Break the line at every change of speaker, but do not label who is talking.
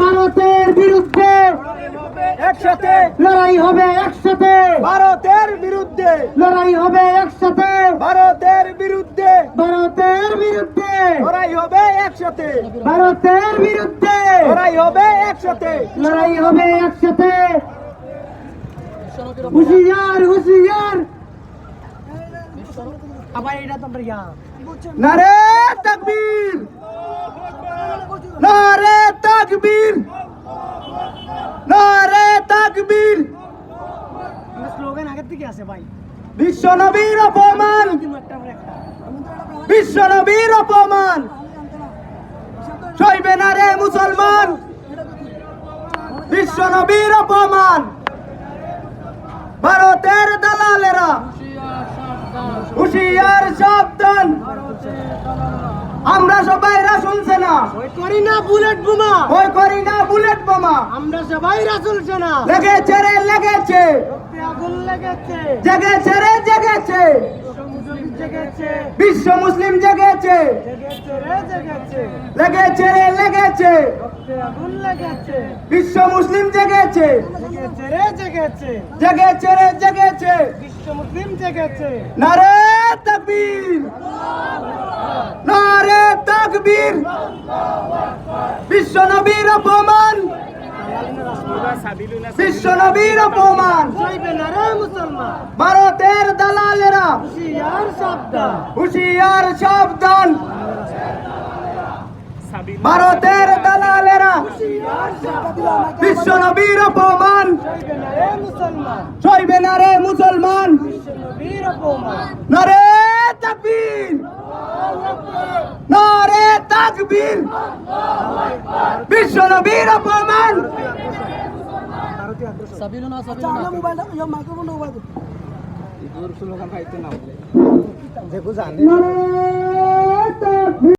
ভারতের বিরুদ্ধে
একসাথে।
লড়াই হবে একসাথে।
ভারতের বিরুদ্ধে।
লড়াই হবে একসাথে।
ভারতের বিরুদ্ধে।
ভারতের বিরুদ্ধে।
লড়াই হবে একসাথে।
ভারতের বিরুদ্ধে।
লড়াই হবে একসাথে।
লড়াই হবে একসাথে। হুশিয়ার হুশিয়ার।
নারে তাকবীর। নারে তাকবীর নারে তাকবীর।
স্লোগান আগের থেকে আছে ভাই।
বিশ্ব নবীর অপমান। বিশ্ব নবীর অপমান। সইবে না রে মুসলমান। বিশ্ব নবীর অপমান। ভারতের দালালেরা হুশিয়ার সাবধান। আমরা সবাই রাসুল সেনা
ওই করি না বুলেট বোমা।
ওই করি না বুলেট বোমা।
আমরা সবাই রাসুল সেনা।
লেগেছে রে লেগেছে।
রক্তে আগুন লেগেছে।
জেগেছে রে জেগেছে।
মুসলিম জেগেছে।
বিশ্ব মুসলিম জেগেছে। লেগেছে রে লেগেছে।
রক্তে
বিশ্ব মুসলিম জেগেছে।
জেগেছে রে জেগেছে।
জেগেছে রে জেগেছে।
বিশ্ব মুসলিম জেগেছে।
নারে তাকবীর। নারে তাকবীর বিশ্ব নবীর অপমান। বিশ্ব নবীর অপমান। ভারতের দালালেরা
হুশিয়ার সাবধান।
ভারতের দালালেরা বিশ্ব নবীর অপমান।
সইবে না রে মুসলমান।
সইবে না রে মুসলমান
বিশ্ব নবীর অপমান।
নারে তাকবীর নারে তাকবীর বিশ্ব নবীর অপমান
নারে